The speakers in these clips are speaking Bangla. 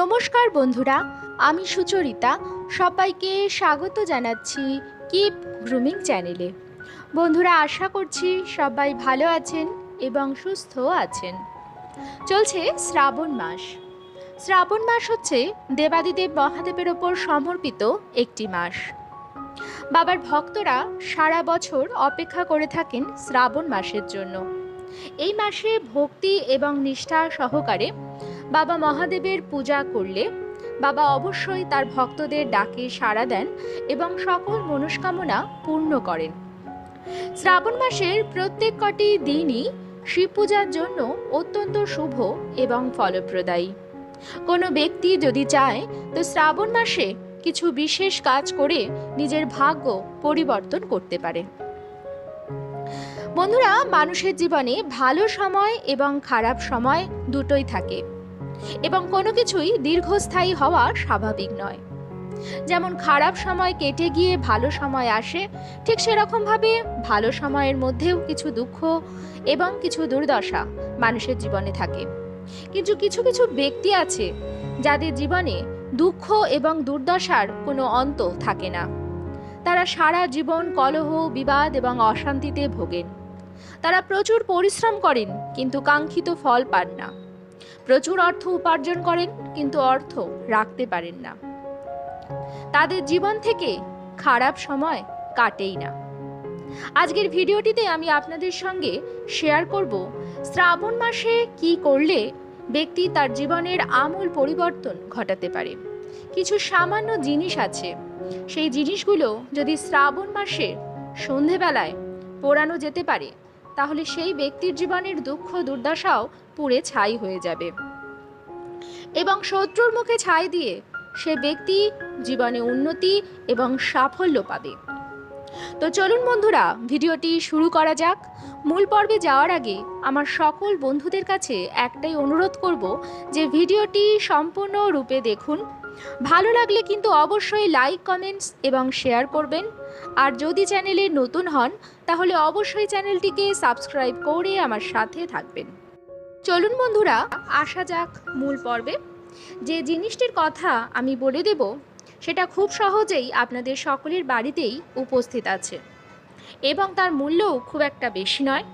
নমস্কার বন্ধুরা, আমি সুচরিতা। সবাইকে স্বাগত জানাচ্ছি কিপ গ্রুমিং চ্যানেলে বন্ধুরা, আশা করছি সবাই ভালো আছেন এবং সুস্থ আছেন। চলছে শ্রাবণ মাস। শ্রাবণ মাস হচ্ছে দেবাদিদেব মহাদেবের ওপর সমর্পিত একটি মাস। বাবার ভক্তরা সারা বছর অপেক্ষা করে থাকেন শ্রাবণ মাসের জন্য। এই মাসে ভক্তি এবং নিষ্ঠা সহকারে বাবা মহাদেবের পূজা করলে বাবা অবশ্যই তার ভক্তদের ডাকে সাড়া দেন এবং সকল মনস্কামনা পূর্ণ করেন। শ্রাবণ মাসের প্রত্যেক কটি দিনই শিব পূজার জন্য অত্যন্ত শুভ এবং ফলপ্রদায়ী। কোনো ব্যক্তি যদি চায়, তো শ্রাবণ মাসে কিছু বিশেষ কাজ করে নিজের ভাগ্য পরিবর্তন করতে পারে। বন্ধুরা, মানুষের জীবনে ভালো সময় এবং খারাপ সময় দুটোই থাকে। এবং কোনো কিছুই দীর্ঘস্থায়ী হওয়া স্বাভাবিক নয়। যেমন খারাপ সময় কেটে গিয়ে ভালো সময় আসে, ঠিক সেরকমভাবে ভালো সময়ের মধ্যেও কিছু দুঃখ এবং কিছু দুর্দশা মানুষের জীবনে থাকে। কিন্তু কিছু কিছু ব্যক্তি আছে যাদের জীবনে দুঃখ এবং দুর্দশার কোনো অন্ত থাকে না। তারা সারা জীবন কলহ, বিবাদ এবং অশান্তিতে ভোগেন। তারা প্রচুর পরিশ্রম করেন, কিন্তু কাঙ্ক্ষিত ফল পান না। প্রচুর অর্থ উপার্জন করেন, কিন্তু অর্থ রাখতে পারেন না। তাদের জীবন থেকে খারাপ সময় কাটেই না। আজকের ভিডিওটিতে আমি আপনাদের সঙ্গে শেয়ার করব শ্রাবণ মাসে কি করলে ব্যক্তি তার জীবনের আমূল পরিবর্তন ঘটাতে পারে। কিছু সামান্য জিনিস আছে। সেই জিনিসগুলো যদি শ্রাবণ মাসে সন্ধেবেলায় পোড়ানো যেতে পারে তাহলে সেই ব্যক্তির জীবনের দুঃখ দুর্দশাও পুড়ে ছাই হয়ে যাবে। এবং শত্রুর মুখে ছাই দিয়ে সে ব্যক্তি জীবনে উন্নতি এবং সাফল্য পাবে। তো চলুন বন্ধুরা, ভিডিওটি শুরু করা যাক। মূল পর্বে যাওয়ার আগে আমার সকল বন্ধুদের কাছে একটাই অনুরোধ করব যে ভিডিওটি সম্পূর্ণ রূপে দেখুন। ভালো লাগলে কিন্তু অবশ্যই লাইক, কমেন্টস এবং শেয়ার করবেন। আর যদি চ্যানেলে নতুন হন, তাহলে অবশ্যই চ্যানেলটিকে সাবস্ক্রাইব করে আমার সাথে থাকবেন। চলুন বন্ধুরা, আসা যাক মূল পর্বে। যে জিনিসটির কথা আমি বলে দেব, সেটা খুব সহজেই আপনাদের সকলের বাড়িতেই উপস্থিত আছে। এবং তার মূল্যও খুব একটা বেশি নয়।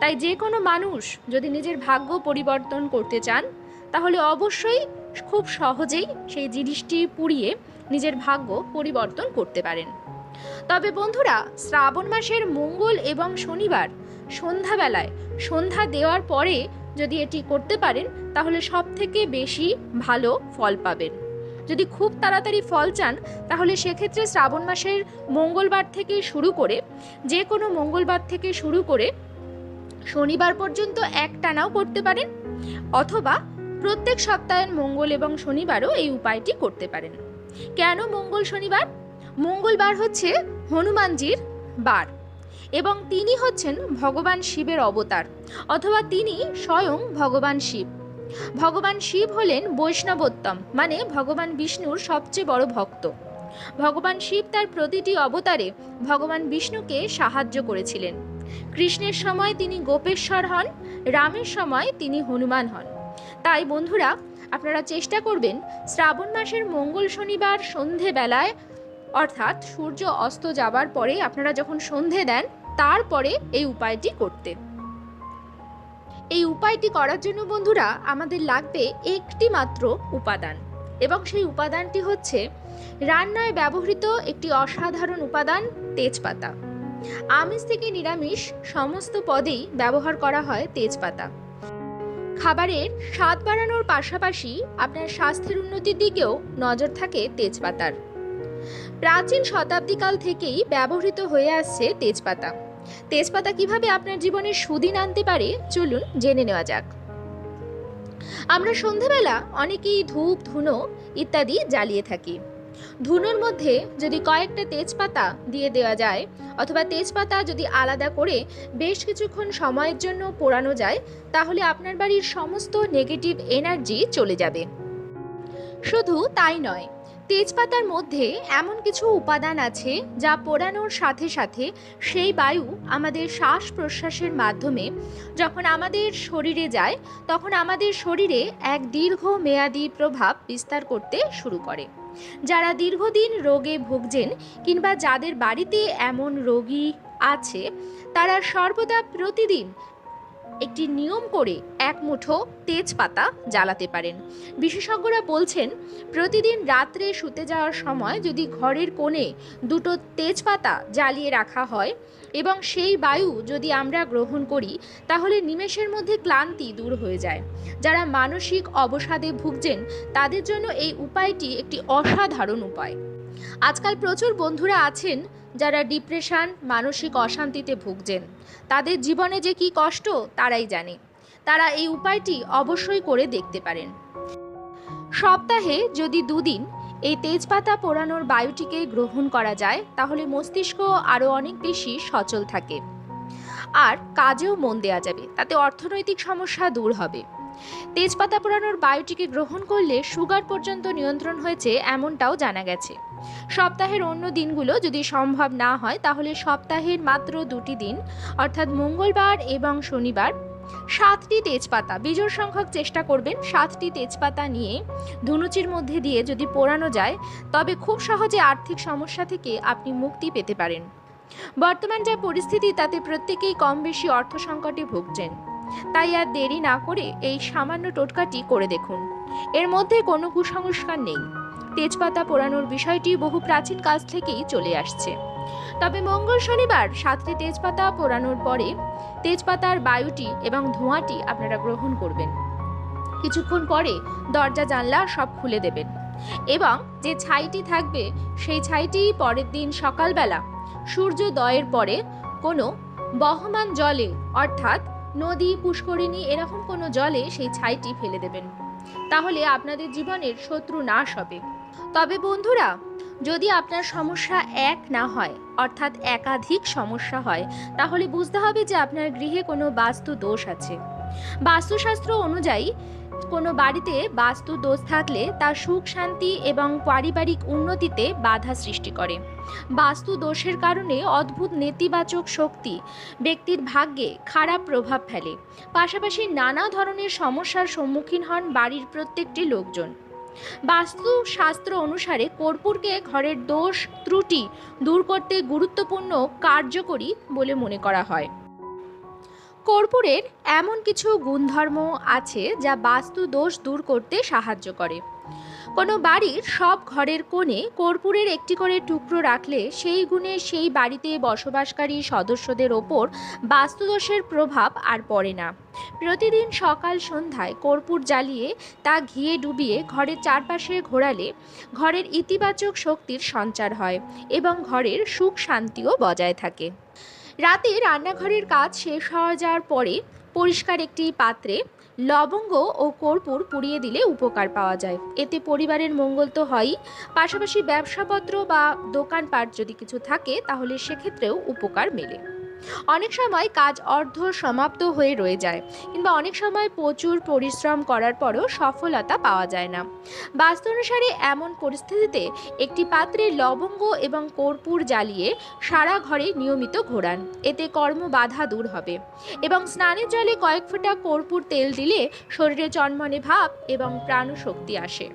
তাই যে কোনো মানুষ যদি নিজের ভাগ্য পরিবর্তন করতে চান, তাহলে অবশ্যই খুব সহজেই সেই জিনিসটি পুড়িয়ে নিজের ভাগ্য পরিবর্তন করতে পারেন। তবে বন্ধুরা, শ্রাবণ মাসের মঙ্গল এবং শনিবার সন্ধ্যাবেলায় সন্ধ্যা দেওয়ার পরে যদি এটি করতে পারেন, তাহলে সব থেকে বেশি ভালো ফল পাবেন। যদি খুব তাড়াতাড়ি ফল চান, তাহলে সেক্ষেত্রে শ্রাবণ মাসের মঙ্গলবার থেকে শুরু করে, যে কোনো মঙ্গলবার থেকে শুরু করে শনিবার পর্যন্ত এক টানাও করতে পারেন, অথবা প্রত্যেক সপ্তাহের মঙ্গল এবং শনিবারও এই উপায়টি করতে পারেন। কেন মঙ্গল শনিবার? মঙ্গলবার হচ্ছে হনুমানজির বার এবং তিনি হচ্ছেন ভগবান শিবের অবতার অথবা তিনি স্বয়ং ভগবান শিব। ভগবান শিব হলেন বৈষ্ণবোত্তম মানে ভগবান বিষ্ণুর সবচেয়ে বড় ভক্ত। ভগবান শিব তার প্রতিটি অবতারে ভগবান বিষ্ণুকে সাহায্য করেছিলেন। কৃষ্ণের সময় তিনি গোপেশ্বর হন, রামের সময় তিনি হনুমান হন। তাই বন্ধুরা, আপনারা চেষ্টা করবেন শ্রাবণ মাসের মঙ্গল শনিবার সন্ধেবেলায় অর্থাৎ সূর্য অস্ত যাবার পরে আপনারা যখন সন্ধে দেন, তারপরে এই উপায়টি করতে। এই উপায়টি করার জন্য বন্ধুরা আমাদের লাগবে একটি মাত্র উপাদান এবং সেই উপাদানটি হচ্ছে রান্নায় ব্যবহৃত একটি অসাধারণ উপাদান তেজপাতা। আমিষ থেকে নিরামিষ সমস্ত পদেই ব্যবহার করা হয় তেজপাতা। খাবারের স্বাদ বাড়ানোর পাশাপাশি আপনার স্বাস্থ্যের উন্নতির দিকেও নজর থাকে তেজপাতার। প্রাচীন শতাব্দীকাল থেকেই ব্যবহৃত হয়ে আসছে তেজপাতা। তেজপাতা কীভাবে আপনার জীবনে সুদিন আনতে পারে, চলুন জেনে নেওয়া যাক। আমরা সন্ধেবেলা অনেকেই ধূপ, ধুনো ইত্যাদি জ্বালিয়ে থাকি। ধুনোর মধ্যে যদি কয়েকটা তেজপাতা দিয়ে দেওয়া যায়, অথবা তেজপাতা যদি আলাদা করে বেশ কিছুক্ষণ সময়ের জন্য পোড়ানো যায়, তাহলে আপনার বাড়ির সমস্ত নেগেটিভ এনার্জি চলে যাবে। শুধু তাই নয় তেজপাতার মধ্যে এমন কিছু উপাদান আছে যা পোড়ানোর সাথে সাথে সেই বায়ু আমাদের শ্বাস প্রশ্বাসের মাধ্যমে যখন আমাদের শরীরে যায়, তখন আমাদের শরীরে এক দীর্ঘ মেয়াদি প্রভাব বিস্তার করতে শুরু করে। যারা দীর্ঘদিন রোগে ভুগছেন কিংবা যাদের বাড়িতে এমন রোগী আছে, তারা সর্বদা প্রতিদিন একটি নিয়ম করে এক মুঠো তেজপাতা জ্বালাতে পারেন। বিশেষজ্ঞরা বলছেন, প্রতিদিন রাত্রে শুতে যাওয়ার সময় যদি ঘরের কোণে দুটো তেজপাতা জ্বালিয়ে রাখা হয় এবং সেই বায়ু যদি আমরা গ্রহণ করি, তাহলে নিমেষের মধ্যে ক্লান্তি দূর হয়ে যায়। যারা মানসিক অবসাদে ভুগছেন, তাদের জন্য এই উপায়টি একটি অসাধারণ উপায়। আজকাল প্রচুর বন্ধুরা আছেন যারা ডিপ্রেশন, মানসিক অশান্তিতে ভুগছেন। তাদের জীবনে যে কি কষ্ট, তারাই জানে। তারা এই উপায়টি অবশ্যই করে দেখতে পারেন। সপ্তাহে যদি দুদিন এই তেজপাতা পোড়ানোর বায়ুটিকে গ্রহণ করা যায়, তাহলে মস্তিষ্ক আরও অনেক বেশি সচল থাকে। আর কাজেও মন দেওয়া যাবে, তাতে অর্থনৈতিক সমস্যা দূর হবে। তেজপাতা পোড়ানোর বায়ুটিকে গ্রহণ করলে সুগার পর্যন্ত নিয়ন্ত্রণ হয়েছে এমনটাও জানা গেছে। সপ্তাহের অন্য দিনগুলো যদি সম্ভব না হয়, তাহলে সপ্তাহের মাত্র দুটি দিন, অর্থাৎ মঙ্গলবার এবং শনিবার। সাতটি তেজপাতা, বিজোড় সংখ্যক চেষ্টা করবেন সাতটি তেজপাতা নিয়ে। ধুনুচির মধ্যে দিয়ে যদি পোড়ানো যায়, তবে খুব সহজে আর্থিক সমস্যা থেকে আপনি মুক্তি পেতে পারেন। বর্তমান যা পরিস্থিতি, তাতে প্রত্যেকেই কম বেশি অর্থ সংকটে ভুগছেন। তাই আর দেরি না করে এই সামান্য টোটকাটি করে দেখুন। এর মধ্যে কোনো কুসংস্কার নেই। তেজপাতা পোড়ানোর বিষয়টি বহু প্রাচীন কাল থেকেই চলে আসছে। তবে মঙ্গল শনিবার সাতটি তেজপাতা পোড়ানোর পরে তেজপাতার বায়ুটি এবং ধোঁয়াটি আপনারা গ্রহণ করবেন। কিছুক্ষণ পরে দরজা জানলা সব খুলে দেবেন এবং যে ছাইটি থাকবে সেই ছাইটি পরের দিন সকালবেলা সূর্যোদয়ের পরে কোনো বহমান জলে, অর্থাৎ নদী, পুষ্করিণী এরকম কোনো জলে সেই ছাইটি ফেলে দেবেন। তাহলে আপনাদের জীবনের শত্রু নাশ হবে। তবে বন্ধুরা, যদি আপনার সমস্যা এক না হয়, অর্থাৎ একাধিক সমস্যা হয়, তাহলে বুঝতে হবে যে আপনার গৃহে কোনো বাস্তু দোষ আছে। বাস্তুশাস্ত্র অনুযায়ী কোনো বাড়িতে বাস্তু দোষ থাকলে তা সুখ, শান্তি এবং পারিবারিক উন্নতিতে বাধা সৃষ্টি করে। বাস্তু দোষের কারণে অদ্ভুত নেতিবাচক শক্তি ব্যক্তির ভাগ্যে খারাপ প্রভাব ফেলে। পাশাপাশি নানা ধরনের সমস্যার সম্মুখীন হন বাড়ির প্রত্যেকটি লোকজন। বাস্তু শাস্ত্র অনুসারে কর্পূরকে ঘরের দোষ, ত্রুটি দূর করতে গুরুত্বপূর্ণ কার্যকরী বলে মনে করা হয়। কর্পূরের এমন কিছু গুণধর্ম আছে যা বাস্তু দোষ দূর করতে সাহায্য করে। কোনো বাড়ির সব ঘরের কোণে কর্পূরের একটি করে টুকরো রাখলে সেই গুণে সেই বাড়িতে বসবাসকারী সদস্যদের ওপর বাস্তুদোষের প্রভাব আর পড়ে না। প্রতিদিন সকাল সন্ধ্যায় কর্পূর জ্বালিয়ে তা ঘিয়ে ডুবিয়ে ঘরের চারপাশে ঘোরালে ঘরের ইতিবাচক শক্তির সঞ্চার হয় এবং ঘরের সুখ শান্তিও বজায় থাকে। রাতে রান্নাঘরের কাজ শেষ হওয়া যাওয়ার পরে পরিষ্কার একটি পাত্রে লবঙ্গ ও কর্পূর পুড়িয়ে দিলে উপকার পাওয়া যায়। এতে পরিবারের মঙ্গল তো হয়ই। পাশাপাশি ব্যবসাপত্র বা দোকানপাট যদি কিছু থাকে, তাহলে সেক্ষেত্রেও উপকার মেলে। অনেক সময় কাজ অর্ধ সমাপ্ত হয়ে রয়ে যায়, কিংবা অনেক সময় প্রচুর পরিশ্রম করার পরও সফলতা পাওয়া যায় না। বাস্তু অনুসারে এমন পরিস্থিতিতে একটি পাত্রে লবঙ্গ এবং কর্পূর জ্বালিয়ে সারা ঘরে নিয়মিত ঘোরান। এতে কর্ম বাধা দূর হবে এবং স্নানের জলে কয়েক ফোঁটা কর্পূর তেল দিলে শরীরে চনমনে ভাব এবং প্রাণশক্তি আসে।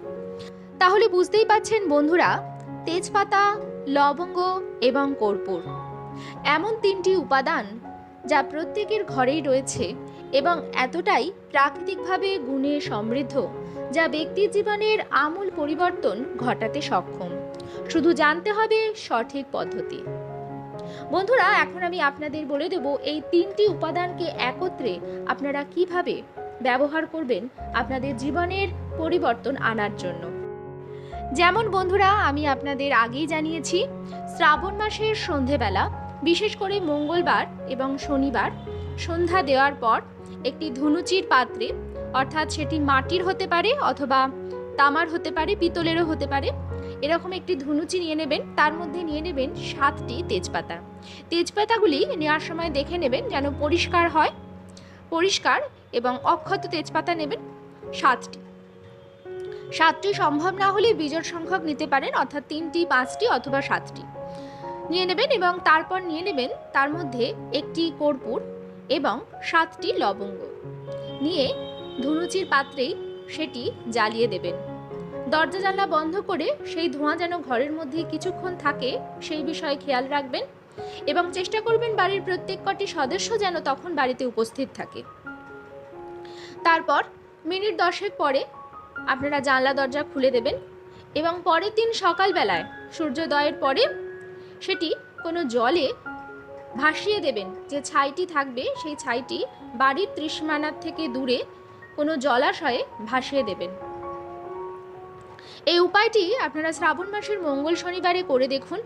তাহলে বুঝতেই পাচ্ছেন বন্ধুরা, তেজপাতা, লবঙ্গ এবং কর্পূর। এমন তিনটি উপাদান যা প্রত্যেকের ঘরেই রয়েছে এবং এতটাই প্রাকৃতিকভাবে গুণে সমৃদ্ধ যা ব্যক্তির জীবনের আমূল পরিবর্তন ঘটাতে সক্ষম। শুধু জানতে হবে সঠিক পদ্ধতি। বন্ধুরা, এখন আমি আপনাদের বলে দেব এই তিনটি উপাদানকে একত্রে আপনারা কীভাবে ব্যবহার করবেন আপনাদের জীবনের পরিবর্তন আনার জন্য। যেমন বন্ধুরা, আমি আপনাদের আগেই জানিয়েছি, শ্রাবণ মাসের সন্ধেবেলা, বিশেষ করে মঙ্গলবার এবং শনিবার, সন্ধ্যা দেওয়ার পর একটি ধনুচির পাত্রে, অর্থাৎ সেটি মাটির হতে পারে অথবা তামার হতে পারে, পিতলেরও হতে পারে, এরকম একটি ধনুচি নিয়ে নেবেন। তার মধ্যে নিয়ে নেবেন সাতটি তেজপাতা। তেজপাতাগুলি নেওয়ার সময় দেখে নেবেন যেন পরিষ্কার হয়। পরিষ্কার এবং অক্ষত তেজপাতা নেবেন সাতটি। সাতটি সম্ভব না হলে বিজোড় সংখ্যক নিতে পারেন, অর্থাৎ তিনটি, পাঁচটি অথবা সাতটি। নিয়ে নেবেন এবং তারপর নিয়ে নেবেন তার মধ্যে একটি কর্পূর এবং সাতটি লবঙ্গ। নিয়ে ধুনুচির পাত্রেই সেটি জ্বালিয়ে দেবেন। দরজা জানলা বন্ধ করে সেই ধোঁয়া যেন ঘরের মধ্যে কিছুক্ষণ থাকে, সেই বিষয়ে খেয়াল রাখবেন এবং চেষ্টা করবেন বাড়ির প্রত্যেক কটি সদস্য যেন তখন বাড়িতে উপস্থিত থাকে। তারপর মিনিট দশেক পরে আপনারা জানলা দরজা খুলে দেবেন এবং পরের দিন সকালবেলায় সূর্যোদয়ের পরে সেটি কোনো জলে ভাসিয়ে দেবেন। যে ছাইটি থাকবে, সেই ছাইটি বাড়ির ত্রিসীমানার থেকে দূরে কোনো জলাশয়ে ভাসিয়ে দেবেন। এই উপায়টি আপনারা শ্রাবণ মাসের মঙ্গল শনিবারে করে দেখুন।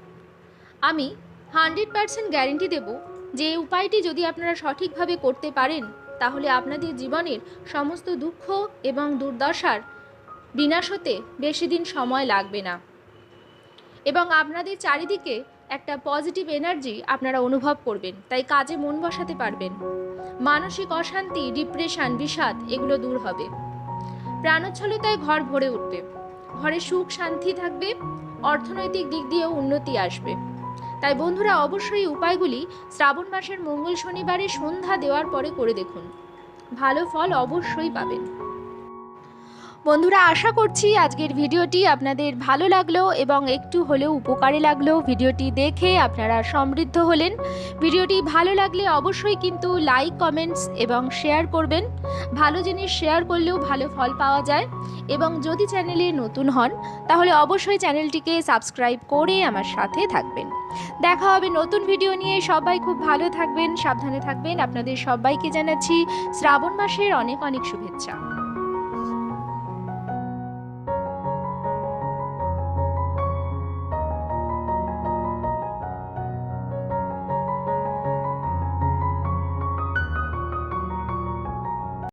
আমি হান্ড্রেড পার্সেন্ট গ্যারেন্টি দেব যে এই উপায়টি যদি আপনারা সঠিকভাবে করতে পারেন, তাহলে আপনাদের জীবনের সমস্ত দুঃখ এবং দুর্দশার বিনাশ হতে বেশি দিন সময় লাগবে না। এবং আপনাদের চারিদিকে একটা পজিটিভ এনার্জি আপনারা অনুভব করবেন, তাই কাজে মন বসাতে পারবেন। মানসিক অশান্তি ডিপ্রেশন বিষাদ এগুলো দূর হবে। প্রাণোচ্ছলতায় ঘর ভরে উঠবে। ঘরে সুখ, শান্তি থাকবে, অর্থনৈতিক দিক দিয়েও উন্নতি আসবে। তাই বন্ধুরা, অবশ্যই উপায়গুলি শ্রাবণ মাসের মঙ্গল শনিবারে সন্ধ্যা দেওয়ার পরে করে দেখুন। ভালো ফল অবশ্যই পাবেন। বন্ধুরা, আশা করছি আজকের ভিডিওটি আপনাদের ভালো লাগল এবং একটু হলেও উপকারে লাগল। ভিডিওটি দেখে আপনারা সমৃদ্ধ হলেন। ভিডিওটি ভালো লাগলে অবশ্যই কিন্তু লাইক কমেন্টস এবং শেয়ার করবেন। ভালো জিনিস শেয়ার করলেও ভালো ফল পাওয়া যায়। এবং যদি চ্যানেলে নতুন হন, তাহলে অবশ্যই চ্যানেলটিকে সাবস্ক্রাইব করে আমার সাথে থাকবেন। দেখা হবে নতুন ভিডিও নিয়ে। সবাই খুব ভালো থাকবেন, সাবধানে থাকবেন। আপনাদের সবাইকে জানাচ্ছি শ্রাবণ মাসের অনেক অনেক শুভেচ্ছা।